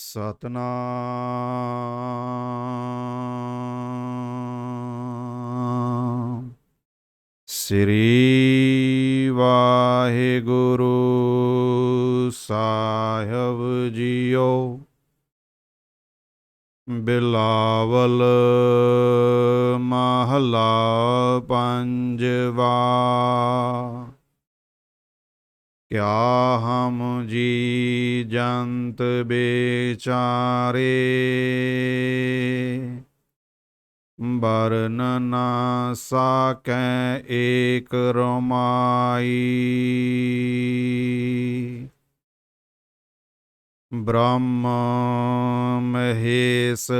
ਸਤਨਾਮ। ਸ੍ਰੀ ਵਾਹਿਗੁਰੂ ਸਾਹਿਬ ਜੀਓ। ਬਿਲਾਵਲ ਮਹਲਾ ਪੰਜਵਾ। ਕਿਆ ਹਮ ਜੀ ਜੰਤ ਬੇਚਾਰੇ? ਬਰਨ ਨਾ ਸਾਕੈ ਏਕ ਰਮਾਈ। ਬ੍ਰਹਮ ਮਹੇਸ਼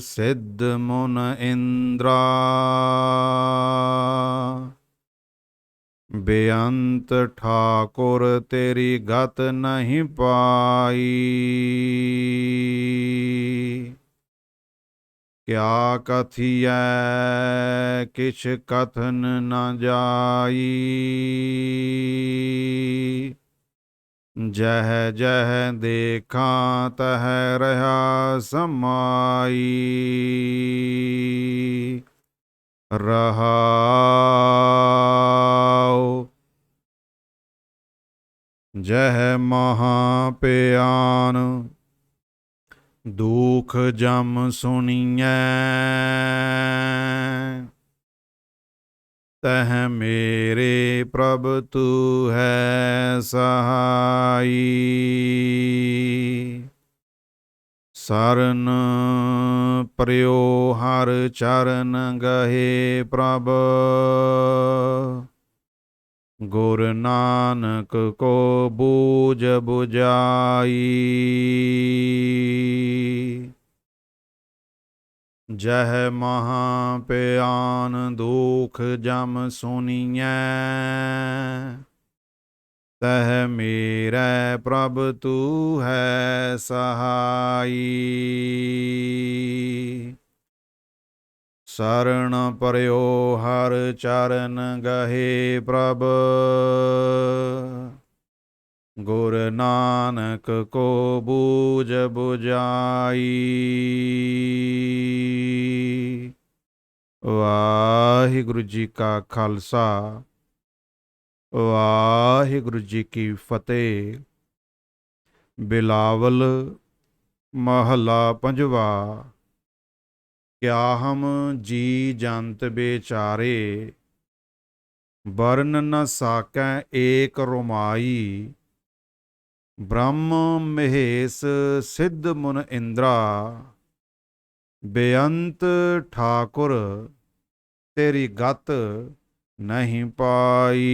ਸਿੱਧ ਮੁਨ ਇੰਦਰਾ। ਬੇਅੰਤ ਠਾਕੁਰ ਤੇਰੀ ਗਤ ਨਹੀਂ ਪਾਈ। ਕਿਆ ਕਥੀਐ, ਕਿਛ ਕਥਨ ਨਾ ਜਾਈ। ਜਹ ਜਹ ਦੇਖਾਂ, ਤਹ ਰਹਾ ਸਮਾਈ। ਰਹਾਉ ਜਹ ਮਹਾ ਪਿਆਨ ਦੁਖ ਜਮ ਸੁਣੀਐ। ਤਹ ਮੇਰੇ ਪ੍ਰਭ ਤੂ ਹੈ ਸਹਾਈ। ਸਰਨ ਪ੍ਰਿਓ ਹਰ ਚਰਨ ਗਹੇ ਪ੍ਰਭ। ਗੁਰ ਨਾਨਕ ਕੋ ਬੂਝ 부ਜਾਈ ਜਹ ਮਹਾ ਪਿਆਨ ਦੁਖ ਜਮ ਸੁਣੀਐ ਤਹ ਮੇਰੇ ਪ੍ਰਭ ਤੂ ਹੈ ਸਹਾਈ। ਸਰਣ ਪਰਿਓ ਹਰ ਚਰਨ ਗਹੇ ਪ੍ਰਭ। ਗੁਰ ਨਾਨਕ ਕੋ ਬੂਝ 부ਜਾਈ ਵਾਹਿਗੁਰੂ ਜੀ ਕਾ ਖਾਲਸਾ। ਵਾਹਿਗੁਰੂ ਜੀ ਕੀ ਫਤਿਹ। ਬਿਲਾਵਲ ਮਹਲਾ ਪੰਜਵਾ। ਕਿਆਹਮ ਜੀ ਜੰਤ ਬੇਚਾਰੇ ਬਰਨ ਨ ਸਾਕੈ ਏਕ ਰੁਮਾਈ, ਬ੍ਰਹਮ ਮਹੇਸ਼ ਸਿੱਧ ਮੁਨ ਇੰਦਰਾ, ਬੇਅੰਤ ਠਾਕੁਰ ਤੇਰੀ ਗਤ ਨਹੀਂ ਪਾਈ।